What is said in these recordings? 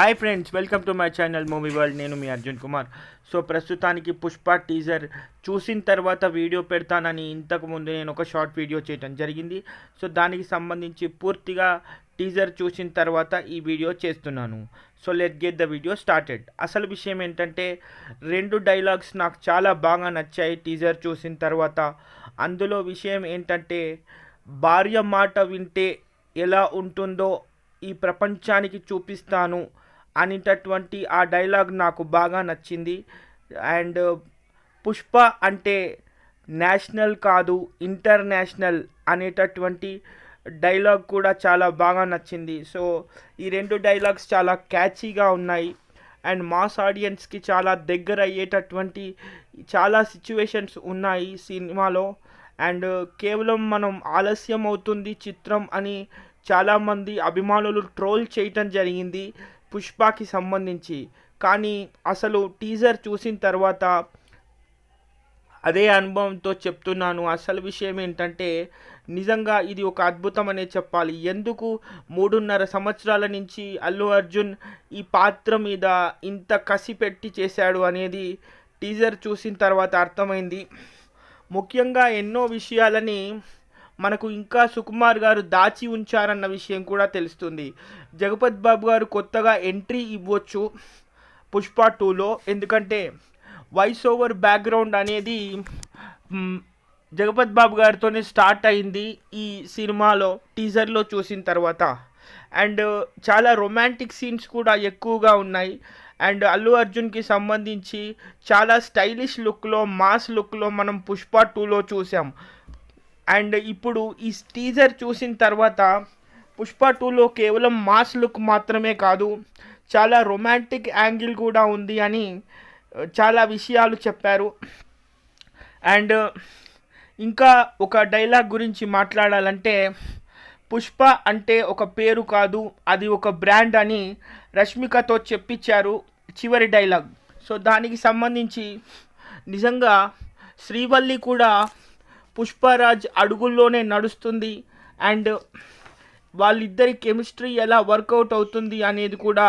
Hi friends welcome to my channel movie world నేను మీ Arjun Kumar. So ప్రస్తుతానికి పుష్ప టీజర్ చూసిన తర్వాత వీడియో పెడతానని ఇంతకు ముందు నేను ఒక షార్ట్ వీడియో చేయడం జరిగింది. సో దానికి సంబంధించి పూర్తిగా టీజర్ చూసిన తర్వాత ఈ వీడియో చేస్తున్నాను. So let get the video started అసలు విషయం ఏంటంటే రెండు డైలాగ్స్ నాకు చాలా బాగా నచ్చాయి టీజర్ చూసిన తర్వాత. అందులో విషయం ఏంటంటే భార్య మాట వింటే ఎలా ఉంటుందో ఈ ప్రపంచానికి చూపిస్తాను. అనేటటువంటి ఆ డైలాగ్ నాకు బాగా నచ్చింది. అండ్ పుష్ప అంటే నేషనల్ కాదు ఇంటర్నేషనల్ అనేటటువంటి డైలాగ్ కూడా చాలా బాగా నచ్చింది. సో ఈ రెండు డైలాగ్స్ చాలా క్యాచీగా ఉన్నాయి. అండ్ మాస్ ఆడియన్స్కి చాలా దగ్గర అయ్యేటటువంటి చాలా సిచ్యువేషన్స్ ఉన్నాయి సినిమాలో. అండ్ కేవలం మనం ఆలస్యం అవుతుంది చిత్రం అని చాలామంది అభిమానులు ట్రోల్ చేయటం జరిగింది. పుష్పకి సంబంధించి. కానీ అసలు టీజర్ చూసిన తర్వాత అదే అనుభవంతో చెప్తున్నాను. అసలు విషయం ఏంటంటే నిజంగా ఇది ఒక అద్భుతం అనే చెప్పాలి. ఎందుకు మూడున్నర సంవత్సరాల నుంచి అల్లు అర్జున్ ఈ పాత్ర మీద ఇంత కసి పెట్టి చేశాడు అనేది టీజర్ చూసిన తర్వాత అర్థమైంది. ముఖ్యంగా ఎన్నో విషయాలని మనకు ఇంకా సుకుమార్ గారు దాచి ఉంచారన్న విషయం కూడా తెలుస్తుంది. జగపత్ బాబు గారు కొత్తగా ఎంట్రీ ఇవ్వచ్చు పుష్ప టూలో. ఎందుకంటే వాయిస్ ఓవర్ బ్యాక్గ్రౌండ్ అనేది జగపత్ బాబు గారితోనే స్టార్ట్ అయింది ఈ సినిమాలో టీజర్లో చూసిన తర్వాత. అండ్ చాలా రొమాంటిక్ సీన్స్ కూడా ఎక్కువగా ఉన్నాయి. అండ్ అల్లు అర్జున్కి సంబంధించి చాలా స్టైలిష్ లుక్లో మాస్ లుక్లో మనం పుష్ప టూలో చూసాం. అండ్ ఇప్పుడు ఈ టీజర్ చూసిన తర్వాత పుష్ప టూలో కేవలం మాస్ లుక్ మాత్రమే కాదు చాలా రొమాంటిక్ యాంగిల్ కూడా ఉంది అని చాలా విషయాలు చెప్పారు. అండ్ ఇంకా ఒక డైలాగ్ గురించి మాట్లాడాలంటే పుష్ప అంటే ఒక పేరు కాదు అది ఒక బ్రాండ్ అని రష్మికతో చెప్పించారు చివరి డైలాగ్ సో దానికి సంబంధించి నిజంగా శ్రీవల్లి కూడా పుష్పరాజ్ అడుగుల్లోనే నడుస్తుంది. అండ్ వాళ్ళిద్దరి కెమిస్ట్రీ ఎలా వర్కౌట్ అవుతుంది అనేది కూడా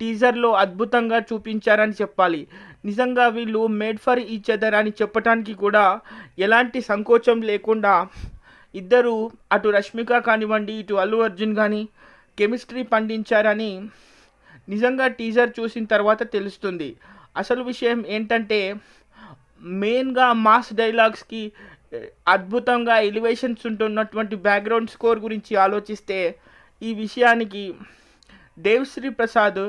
టీజర్లో అద్భుతంగా చూపించారని చెప్పాలి. నిజంగా వీళ్ళు మేడ్ ఫర్ ఈచ్ అదర్ అని చెప్పడానికి కూడా ఎలాంటి సంకోచం లేకుండా ఇద్దరు అటు రష్మిక కానివ్వండి ఇటు అల్లు అర్జున్ కానీ కెమిస్ట్రీ పండించారని నిజంగా టీజర్ చూసిన తర్వాత తెలుస్తుంది. అసలు విషయం ఏంటంటే మెయిన్గా మాస్ డైలాగ్స్కి అద్భుతంగా ఎలివేషన్స్ ఉంటున్నటువంటి బ్యాక్గ్రౌండ్ స్కోర్ గురించి ఆలోచిస్తే ఈ విషయానికి దేవ్శ్రీ ప్రసాద్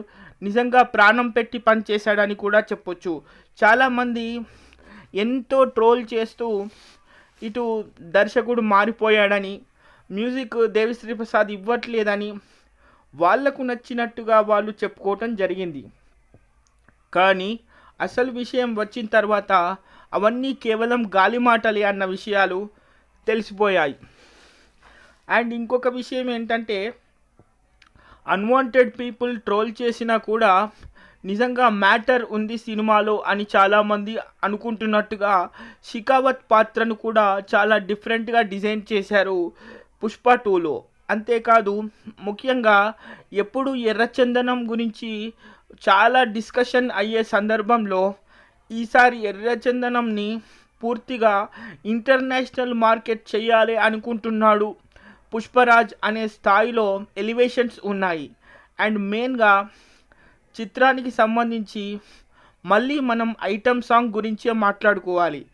నిజంగా ప్రాణం పెట్టి పనిచేశాడని కూడా చెప్పొచ్చు. చాలామంది ఎంతో ట్రోల్ చేస్తూ ఇటు దర్శకుడు మారిపోయాడని మ్యూజిక్ దేవిశ్రీ ప్రసాద్ ఇవ్వట్లేదని వాళ్ళకు నచ్చినట్టుగా వాళ్ళు చెప్పుకోవటం జరిగింది. కానీ అసలు విషయం వచ్చిన తర్వాత అవన్నీ కేవలం గాలి మాటలే అన్న విషయాలు తెలిసిపోయాయి. అండ్ ఇంకొక విషయం ఏంటంటే అన్వాంటెడ్ పీపుల్ ట్రోల్ చేసినా కూడా నిజంగా మ్యాటర్ ఉంది సినిమాలో అని చాలామంది అనుకుంటున్నట్టుగా షికావత్ పాత్రను కూడా చాలా డిఫరెంట్గా డిజైన్ చేశారు పుష్ప టూలో. అంతేకాదు ముఖ్యంగా ఎప్పుడు ఎర్రచందనం గురించి చాలా డిస్కషన్ అయ్యే సందర్భంలో ఈసారి ఎర్రచందనంని పూర్తిగా ఇంటర్నేషనల్ మార్కెట్ చేయాలి అనుకుంటున్నాడు పుష్పరాజ్ అనే స్థాయిలో ఎలివేషన్స్ ఉన్నాయి. అండ్ మెయిన్గా చిత్రానికి సంబంధించి మళ్ళీ మనం ఐటమ్ సాంగ్ గురించే మాట్లాడుకోవాలి.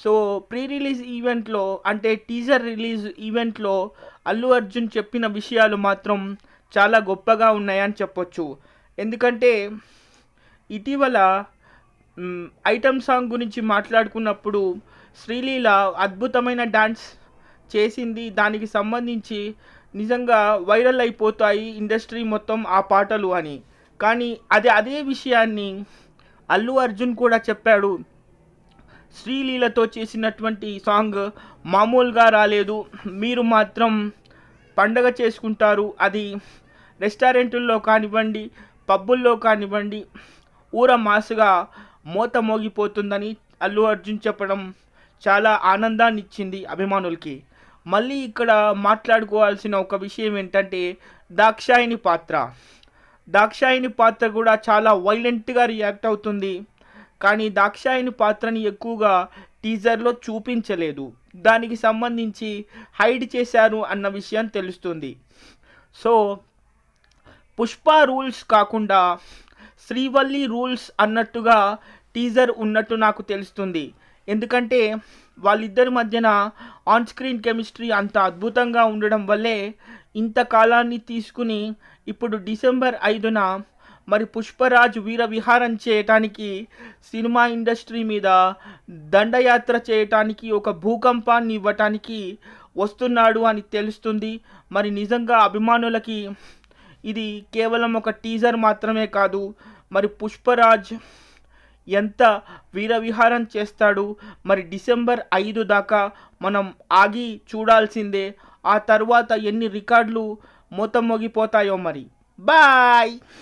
సో ప్రీ రిలీజ్ ఈవెంట్లో అంటే టీజర్ రిలీజ్ ఈవెంట్లో అల్లు అర్జున్ చెప్పిన విషయాలు మాత్రం చాలా గొప్పగా ఉన్నాయని చెప్పొచ్చు. ఎందుకంటే ఇటీవల ఐటమ్ సాంగ్ గురించి మాట్లాడుకున్నప్పుడు శ్రీలీల అద్భుతమైన డాన్స్ చేసింది. దానికి సంబంధించి నిజంగా వైరల్ అయిపోతాయి ఇండస్ట్రీ మొత్తం ఆ పాటలు అని. కానీ అది అదే విషయాన్ని అల్లు అర్జున్ కూడా చెప్పాడు. శ్రీలీలతో చేసినటువంటి సాంగ్ మామూలుగా రాలేదు. మీరు మాత్రం పండగ చేసుకుంటారు. అది రెస్టారెంట్ల్లో కానివ్వండి పబ్బుల్లో కానివ్వండి ఊర మాసుగా మోత మోగిపోతుందని అల్లు అర్జున్ చెప్పడం చాలా ఆనందాన్ని ఇచ్చింది అభిమానులకి. మళ్ళీ ఇక్కడ మాట్లాడుకోవాల్సిన ఒక విషయం ఏంటంటే దాక్షాయిని పాత్ర. దాక్షాయిని పాత్ర కూడా చాలా వైలెంట్గా రియాక్ట్ అవుతుంది. కానీ దాక్షాయిని పాత్రని ఎక్కువగా టీజర్లో చూపించలేదు. దానికి సంబంధించి హైడ్ చేశారు అన్న విషయం తెలుస్తుంది. సో పుష్ప రూల్స్ కాకుండా శ్రీవల్లి రూల్స్ అన్నట్టుగా టీజర్ ఉన్నట్టు నాకు తెలుస్తుంది. ఎందుకంటే వాళ్ళిద్దరి మధ్యన ఆన్ స్క్రీన్ కెమిస్ట్రీ అంత అద్భుతంగా ఉండడం వల్లే ఇంత కాలాన్ని తీసుకుని ఇప్పుడు డిసెంబర్ ఐదున మరి పుష్పరాజ్ వీర విహారం చేయటానికి సినిమా ఇండస్ట్రీ మీద దండయాత్ర చేయటానికి ఒక భూకంపాన్ని ఇవ్వటానికి వస్తున్నాడు అని తెలుస్తుంది. మరి నిజంగా అభిమానులకి ఇది కేవలం ఒక టీజర్ మాత్రమే కాదు. మరి పుష్పరాజ్ ఎంత వీరవిహారం చేస్తాడు? మరి డిసెంబర్ ఐదు దాకా మనం ఆగి చూడాల్సిందే. ఆ తర్వాత ఎన్ని రికార్డులు మూత మోగిపోతాయో మరి. బాయ్!